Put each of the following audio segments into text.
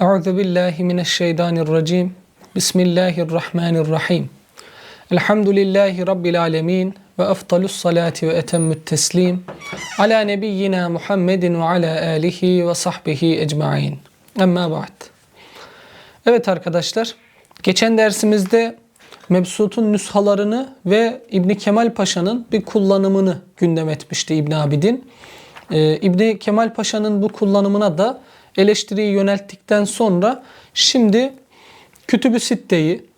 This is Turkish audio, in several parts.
Euzu billahi mineşşeytanirracim. Bismillahirrahmanirrahim. Elhamdülillahi rabbil alamin ve efdalus salati ve etemmü't teslim ala nebiyyina Muhammedin ve ala alihi ve sahbihi ecmaîn. Amma ba'd. Evet arkadaşlar, geçen dersimizde Mebsut'un nüshalarını ve İbni Kemal Paşa'nın bir kullanımını gündem etmişti İbn Abidin. Ee, İbni Kemal Paşa'nın bu kullanımına da eleştiriyi yönelttikten sonra şimdi Kütüb-ü Sitte'yi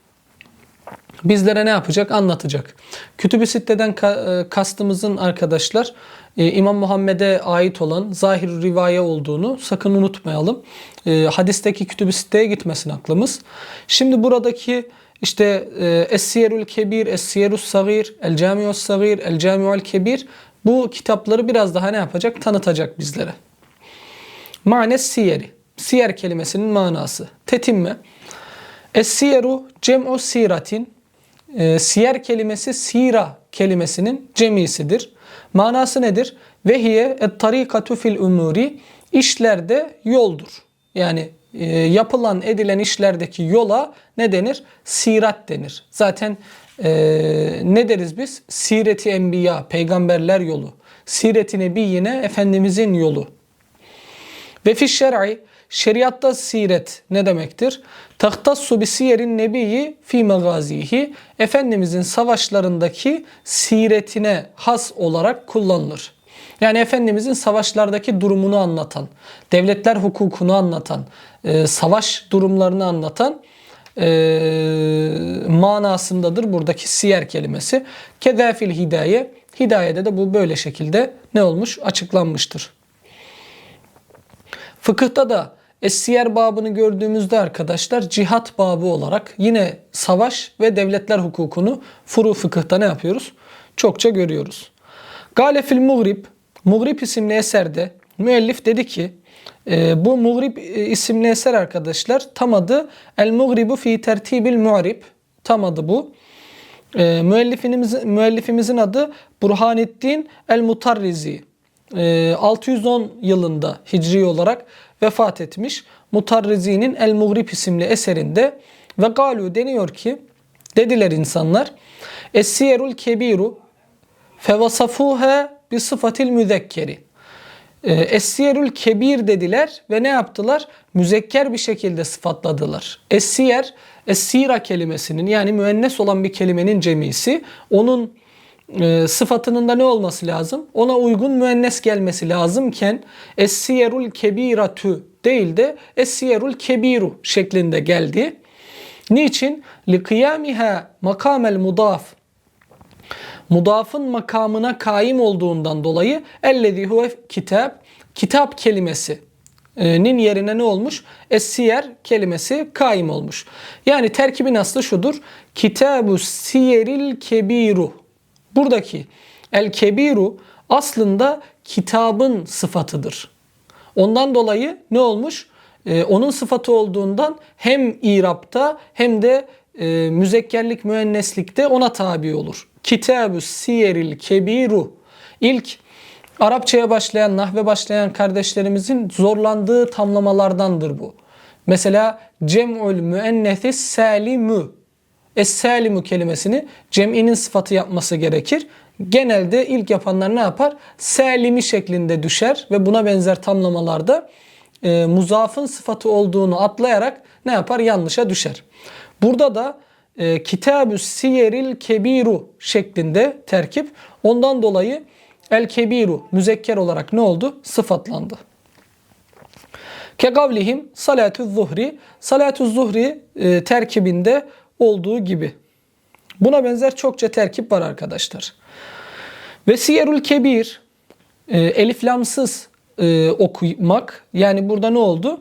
bizlere ne yapacak? Anlatacak. Kütüb-ü Sitte'den ka- e, kastımızın arkadaşlar e, İmam Muhammed'e ait olan zahir rivaye olduğunu sakın unutmayalım. E, hadisteki Kütüb-ü Sitte'ye gitmesin aklımız. Şimdi buradaki işte Es-Siyerül Kebir, Es-Siyerus Sagir, El Camius Sagir, El Camiul Kebir bu kitapları biraz daha ne yapacak? Tanıtacak bizlere. Manes siyeri. Siyer kelimesinin manası. Tetimme. Es-siyeru cem'u siratin. E, siyer kelimesi sira kelimesinin cemisidir. Manası nedir? Ve hiye et tarikatu fil umuri. İşlerde yoldur. Yani e, yapılan edilen işlerdeki yola ne denir? Sirat denir. Zaten e, ne deriz biz? Sireti enbiya, peygamberler yolu. Sireti nebiyine, Efendimizin yolu. Ve fi şer'i şeriatta siret ne demektir? Tahtassu bi siyerin nebiyyi fi megazihi Efendimizin savaşlarındaki siretine has olarak kullanılır. Yani Efendimizin savaşlardaki durumunu anlatan, devletler hukukunu anlatan, e, savaş durumlarını anlatan e, manasındadır buradaki siyer kelimesi. Kedafil hidaye. Hidayede de bu böyle şekilde ne olmuş? Açıklanmıştır. Fıkıhta da Es-Siyer babını gördüğümüzde arkadaşlar cihat babı olarak yine savaş ve devletler hukukunu furu fıkıhta ne yapıyoruz? Çokça görüyoruz. Gale fil Mugrib, Mugrib isimli eserde müellif dedi ki e, bu Mugrib e, isimli eser arkadaşlar tam adı El Mugribu fi tertibil mu'rib tam adı bu. E, müellifimizin, müellifimizin adı Burhanettin El Mutarrizi. E, 610 yılında hicri olarak vefat etmiş. Mutarrizi'nin El Mugrib isimli eserinde ve galu deniyor ki dediler insanlar Es-siyerul kebiru fevasafuha bi sıfatil müzekkeri. Es-siyerül kebir dediler ve ne yaptılar? Müzekker bir şekilde sıfatladılar. Es-siyer, kelimesinin yani müennes olan bir kelimenin cemisi. Onun e, sıfatının da ne olması lazım? Ona uygun müennes gelmesi lazımken es-siyerul kebiratü değil de es-siyerul kebiru şeklinde geldi. Niçin? Likıyamiha makamel mudaf mudafın makamına kaim olduğundan dolayı ellezî huve kitap kitap kelimesi e, nin yerine ne olmuş? Es-siyer kelimesi kaim olmuş. Yani terkibin aslı şudur. Kitabu siyeril kebiru Buradaki el kebiru aslında kitabın sıfatıdır. Ondan dolayı ne olmuş? Ee, onun sıfatı olduğundan hem irapta hem de e, müzekkerlik müenneslikte ona tabi olur. Kitab-ı Siyeril Kebiru. İlk Arapçaya başlayan, nahve başlayan kardeşlerimizin zorlandığı tamlamalardandır bu. Mesela cem'ül müennethis salimü. Es-salimu kelimesini cem'inin sıfatı yapması gerekir. Genelde ilk yapanlar ne yapar? Salimi şeklinde düşer ve buna benzer tamlamalarda e, muzafın sıfatı olduğunu atlayarak ne yapar? Yanlışa düşer. Burada da e, Kitab-ı Siyeril Kebiru şeklinde terkip. Ondan dolayı El Kebiru müzekker olarak ne oldu? Sıfatlandı. Kegavlihim salatü zuhri. Salatü zuhri e, terkibinde olduğu gibi. Buna benzer çokça terkip var arkadaşlar. Ve Siyerül Kebir e, eliflamsız e, okumak. Yani burada ne oldu?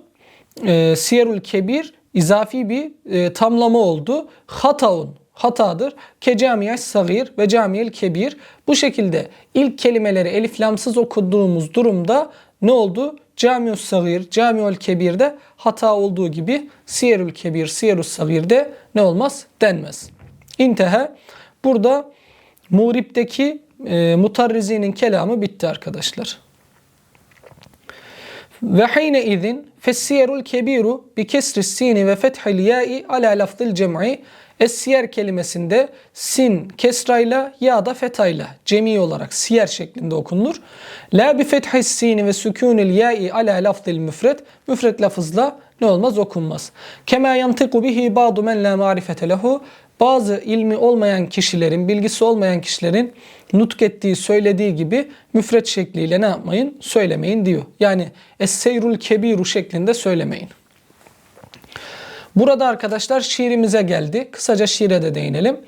E, Siyerül Kebir izafi bir e, tamlama oldu. Hataun hatadır. Ke camiyel sagir ve camiyel kebir. Bu şekilde ilk kelimeleri eliflamsız okuduğumuz durumda ne oldu? Camiyus sagir, camiyul kebirde hata olduğu gibi siyerül kebir, siyerus sagirde ne olmaz? Denmez. İntehe. Burada Murip'teki e, mutarrizinin kelamı bitti arkadaşlar. Ve hine izin fessiyerul kebiru bi kesri sini ve fethil ya'i ala lafzil cem'i Es-siyer kelimesinde sin kesrayla ya da fetayla cemi olarak siyer şeklinde okunur. La bi fethis sini ve sükunil ya'i ala lafzil müfret. Müfret lafızla ne olmaz okunmaz. Kema yantiku bihi ba'du men la marifete lehu. Bazı ilmi olmayan kişilerin, bilgisi olmayan kişilerin nutk ettiği, söylediği gibi müfret şekliyle ne yapmayın? Söylemeyin diyor. Yani es-seyrul kebiru şeklinde söylemeyin. Burada arkadaşlar şiirimize geldi. Kısaca şiire de değinelim.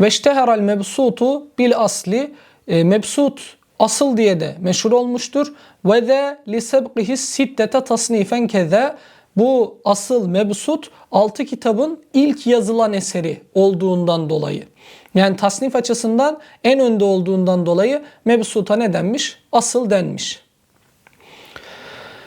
Veşteheral mebsutu bil asli. E, mebsut asıl diye de meşhur olmuştur. Ve de li sebqihi siddete tasnifen keze. Bu asıl mebsut 6 kitabın ilk yazılan eseri olduğundan dolayı. Yani tasnif açısından en önde olduğundan dolayı mebsuta ne denmiş? Asıl denmiş.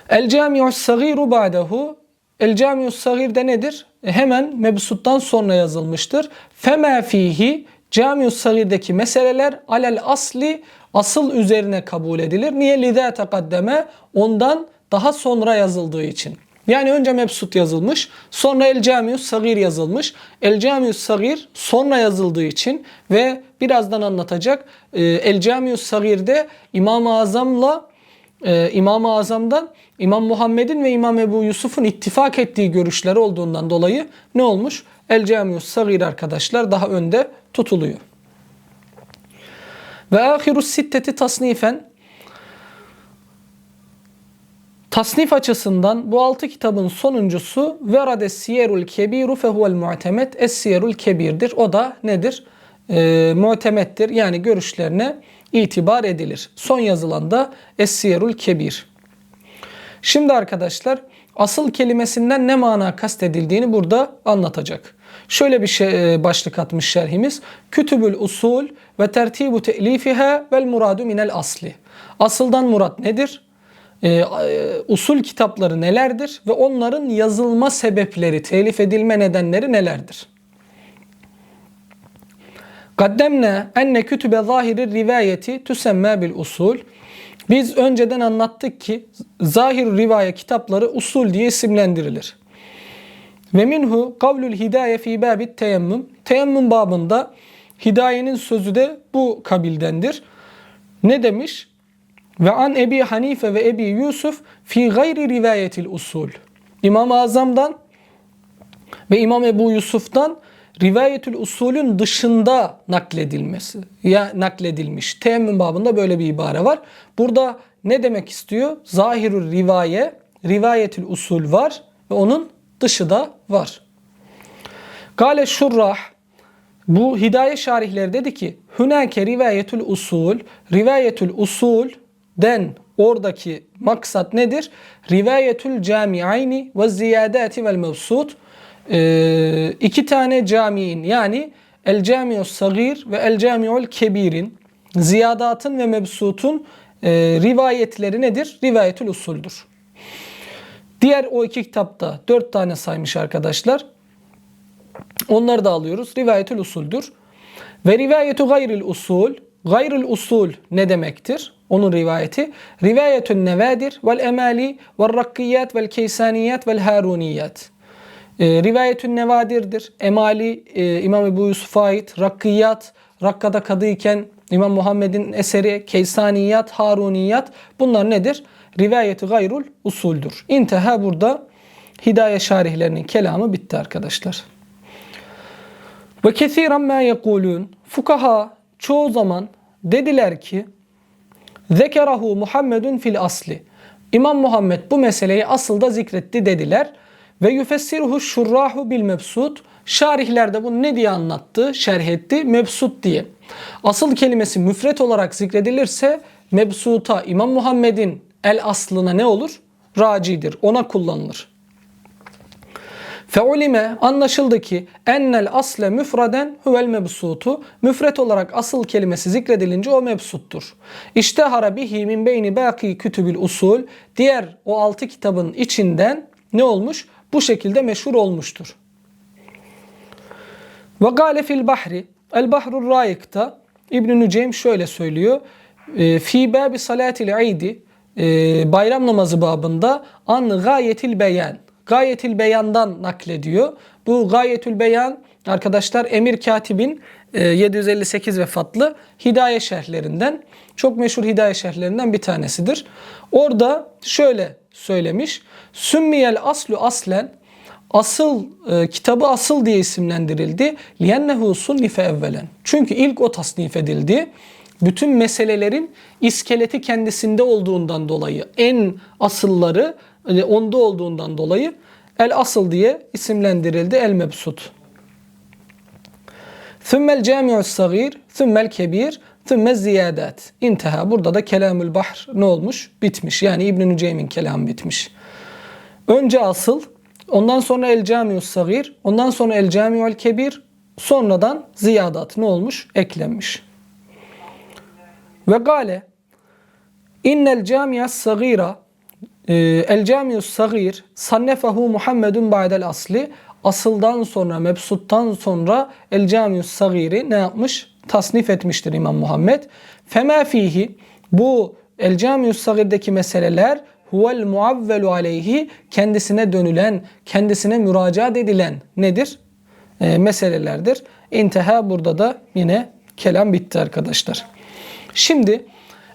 El cami'us sagiru ba'dehu El Camius Sagir'de nedir? E, hemen mebsuttan sonra yazılmıştır. Fema fihi Camius Sagir'deki meseleler alel asli asıl üzerine kabul edilir. Niye? Lidâ tekaddeme ondan daha sonra yazıldığı için. Yani önce mebsut yazılmış, sonra El Camius Sagir yazılmış. El Camius Sagir sonra yazıldığı için ve birazdan anlatacak e, El Camius Sagir'de İmam-ı Azam'la e, İmam-ı Azam'dan İmam Muhammed'in ve İmam Ebu Yusuf'un ittifak ettiği görüşler olduğundan dolayı ne olmuş? El Camius Sagir arkadaşlar daha önde tutuluyor. Ve ahirus sitteti tasnifen Tasnif açısından bu altı kitabın sonuncusu Verade Siyerul Kebiru fehuvel mu'temet Es Siyerul Kebir'dir. O da nedir? E, mu'temettir. Yani görüşlerine itibar edilir. Son yazılan da Es Siyerul Kebir. Şimdi arkadaşlar asıl kelimesinden ne mana kastedildiğini burada anlatacak. Şöyle bir şey başlık atmış şerhimiz. Kütübül usul ve tertibu te'lifiha vel muradu minel asli. Asıldan murat nedir? Ee, usul kitapları nelerdir ve onların yazılma sebepleri, telif edilme nedenleri nelerdir? Kaddemne enne kütübe zahiri rivayeti tüsemme bil usul. Biz önceden anlattık ki zahir rivaye kitapları usul diye isimlendirilir. Ve minhu kavlul hidaye fi babit teyemmüm. Teyemmüm babında hidayenin sözü de bu kabildendir. Ne demiş? Ve an Ebi Hanife ve Ebi Yusuf fi gayri rivayetil usul. İmam-ı Azam'dan ve İmam Ebu Yusuf'tan rivayetül usulün dışında nakledilmesi ya nakledilmiş. Teyemmüm babında böyle bir ibare var. Burada ne demek istiyor? Zahirül rivaye, rivayetül usul var ve onun dışı da var. Gale şurrah bu hidaye şarihleri dedi ki Hünake rivayetül usul, rivayetül usul den oradaki maksat nedir? Rivayetül camiayni ve ziyadati vel mevsut e, iki tane camiin yani El Camius Sagir ve El Camiul Kebir'in ziyadatın ve mebsutun e, rivayetleri nedir? Rivayetül usuldür. Diğer o iki kitapta dört tane saymış arkadaşlar. Onları da alıyoruz. Rivayetül usuldür. Ve rivayetu gayril usul. Gayril usul ne demektir? Onun rivayeti. Rivayetün nevadir vel emali vel rakkiyat vel keysaniyat vel haruniyat. E, Rivayetün Nevadir'dir. Emali e, İmam Ebu Yusuf'a ait. Rakkiyat, Rakka'da kadıyken İmam Muhammed'in eseri Keysaniyat, Haruniyat bunlar nedir? Rivayeti gayrul usuldür. İnteha burada hidaye şarihlerinin kelamı bitti arkadaşlar. Ve kesiren ma yekulun fukaha çoğu zaman dediler ki zekerahu Muhammedun fil asli. İmam Muhammed bu meseleyi asılda zikretti dediler. Ve yufessiruhu şurrahu bil mebsut. Şarihler de bunu ne diye anlattı, şerh etti? Mebsut diye. Asıl kelimesi müfret olarak zikredilirse mebsuta İmam Muhammed'in el aslına ne olur? Racidir. Ona kullanılır. Feulime anlaşıldı ki ennel asle müfraden huvel mebsutu müfret olarak asıl kelimesi zikredilince o mebsuttur. İşte harabihi min beyni baki kütübül usul diğer o altı kitabın içinden ne olmuş? Bu şekilde meşhur olmuştur. Ve gale fil bahri El Bahrur Raik'ta İbn-i Nüceym şöyle söylüyor. E, fi babi salatil idi e, bayram namazı babında an gayetil beyan. Gayetil beyandan naklediyor. Bu gayetül beyan arkadaşlar Emir Katib'in e, 758 vefatlı Hidaye şerhlerinden çok meşhur Hidaye şerhlerinden bir tanesidir. Orada şöyle söylemiş. Sümmiyel aslu aslen asıl e, kitabı asıl diye isimlendirildi. Liyennehu sunnife evvelen. Çünkü ilk o tasnif edildi. Bütün meselelerin iskeleti kendisinde olduğundan dolayı en asılları e, onda olduğundan dolayı el asıl diye isimlendirildi el mebsut. Thümmel cami'us sagir, thümmel kebir, thümmel ziyadat. İnteha. Burada da kelamül bahr ne olmuş? Bitmiş. Yani İbn-i Nüceym'in kelamı bitmiş. Önce asıl, ondan sonra el cami'us sagir, ondan sonra el cami'ul kebir, sonradan ziyadat ne olmuş? Eklenmiş. Ve gale innel camiyas sagira e, el camiyus sagir sannefehu Muhammedun ba'del asli asıldan sonra mebsuttan sonra el camiyus sagiri ne yapmış? Tasnif etmiştir İmam Muhammed. Fema fihi bu el camiyus sagirdeki meseleler huvel muavvelu aleyhi kendisine dönülen, kendisine müracaat edilen nedir? E, meselelerdir. İnteha burada da yine kelam bitti arkadaşlar. Şimdi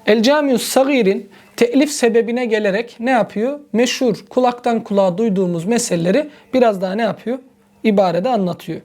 El Camius Sagir'in telif sebebine gelerek ne yapıyor? Meşhur kulaktan kulağa duyduğumuz meseleleri biraz daha ne yapıyor? İbarede anlatıyor.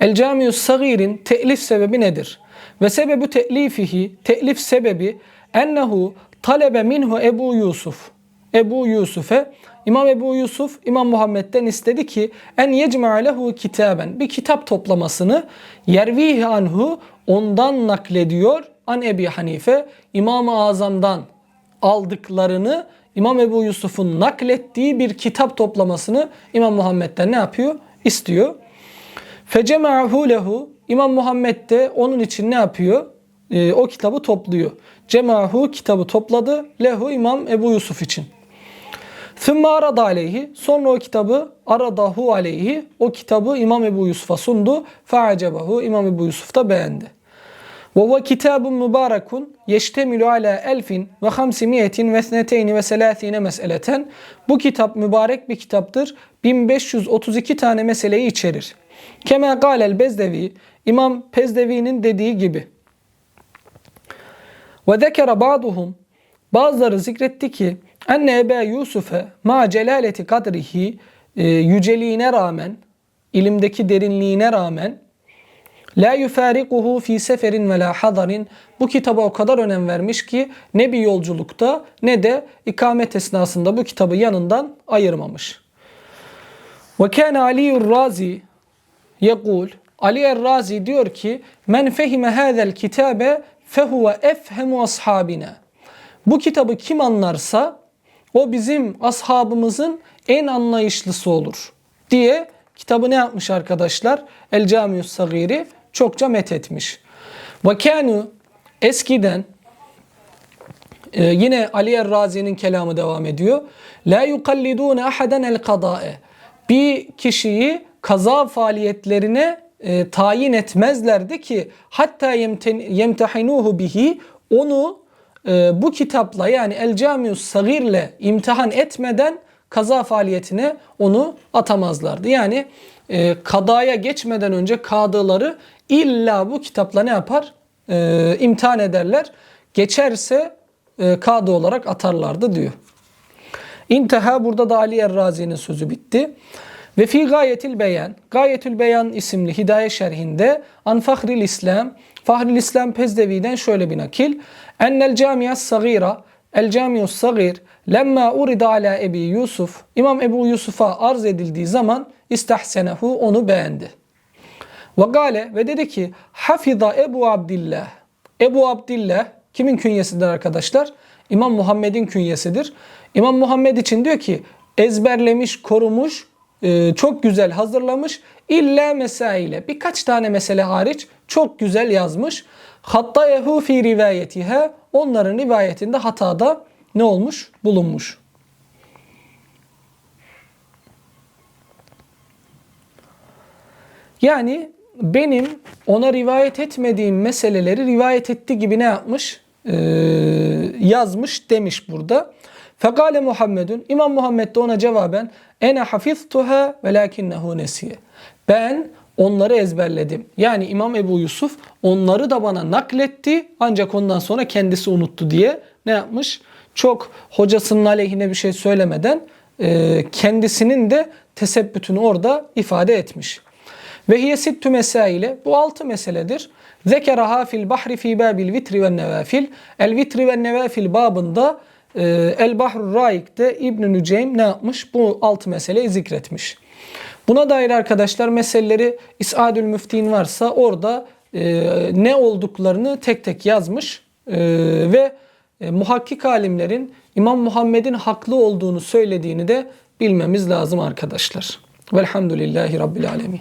El Camius Sagir'in telif sebebi nedir? Ve sebebi telifihi, telif sebebi ennehu talebe minhu Ebu Yusuf. Ebu Yusuf'e İmam Ebu Yusuf İmam Muhammed'den istedi ki en yecma'a lehu kitaben bir kitap toplamasını yervihi anhu ondan naklediyor an Ebi Hanife İmam-ı Azam'dan aldıklarını İmam Ebu Yusuf'un naklettiği bir kitap toplamasını İmam Muhammed'den ne yapıyor? İstiyor. Fecema'hu lehu İmam Muhammed de onun için ne yapıyor? Ee, o kitabı topluyor. Cemahu kitabı topladı. Lehu İmam Ebu Yusuf için. Sümme arada aleyhi. Sonra o kitabı aradahu aleyhi. O kitabı İmam Ebu Yusuf'a sundu. Fe'acebahu. İmam Ebu Yusuf da beğendi. Ve huve kitabun mübarekun yeştemilu ala elfin ve hamsimiyetin ve sneteyni ve selâthine meseleten. Bu kitap mübarek bir kitaptır. 1532 tane meseleyi içerir. Kema galel bezdevi. İmam Pezdevi'nin dediği gibi. Ve zekere ba'duhum. Bazıları zikretti ki enne Ebe Yusuf'e ma celaleti kadrihi e, yüceliğine rağmen ilimdeki derinliğine rağmen La yufarikuhu fi seferin ve la hadarin. Bu kitaba o kadar önem vermiş ki ne bir yolculukta ne de ikamet esnasında bu kitabı yanından ayırmamış. Ve kana Ali'ur Razi yekul Ali Er-Razi diyor ki men fehime hadal kitabe fehuve efhemu ashabina. Bu kitabı kim anlarsa o bizim ashabımızın en anlayışlısı olur diye kitabı ne yapmış arkadaşlar? El Camius Sagiri çokça methetmiş. Ve kanu eskiden e, yine Ali Er-Razi'nin kelamı devam ediyor. La yukallidun ahadan el kadae. Bir kişiyi kaza faaliyetlerine e, tayin etmezlerdi ki hatta yemtehinuhu bihi onu e, bu kitapla yani El Camius Sagir'le imtihan etmeden kaza faaliyetine onu atamazlardı. Yani e, kadaya geçmeden önce kadıları illa bu kitapla ne yapar? E, imtihan ederler. Geçerse e, kadı olarak atarlardı diyor. İnteha burada da Ali Errazi'nin sözü bitti. Ve fi gayetil beyan, gayetül beyan isimli hidaye şerhinde an fahril İslam, fahril İslam Pezdevi'den şöyle bir nakil. Ennel camiyas sagira, el camiyus sagir, lemma urida ala Ebi Yusuf, İmam Ebu Yusuf'a arz edildiği zaman istahsenehu onu beğendi. Ve gale ve dedi ki hafiza Ebu Abdillah. Ebu Abdillah kimin künyesidir arkadaşlar? İmam Muhammed'in künyesidir. İmam Muhammed için diyor ki ezberlemiş, korumuş, e, çok güzel hazırlamış. İlla mesaile birkaç tane mesele hariç çok güzel yazmış. Hatta yehu fi rivayetiha onların rivayetinde hatada ne olmuş? Bulunmuş. Yani benim ona rivayet etmediğim meseleleri rivayet etti gibi ne yapmış? Ee, yazmış demiş burada. Fekale Muhammedun İmam Muhammed de ona cevaben ene hafiztuha velakinnehu nesiye. Ben onları ezberledim. Yani İmam Ebu Yusuf onları da bana nakletti ancak ondan sonra kendisi unuttu diye ne yapmış? Çok hocasının aleyhine bir şey söylemeden e, kendisinin de tesebbütünü orada ifade etmiş. Ve hiye sittü mesaile bu altı meseledir. Zekeraha fil bahri fi babil vitri ve nevafil. El vitri ve nevafil babında El Bahrur Raik'te İbn Nüceym ne yapmış? Bu altı meseleyi zikretmiş. Buna dair arkadaşlar meseleleri İs'adül Müftin varsa orada e, ne olduklarını tek tek yazmış e, ve e, muhakkik alimlerin İmam Muhammed'in haklı olduğunu söylediğini de bilmemiz lazım arkadaşlar. Velhamdülillahi Rabbil Alemin.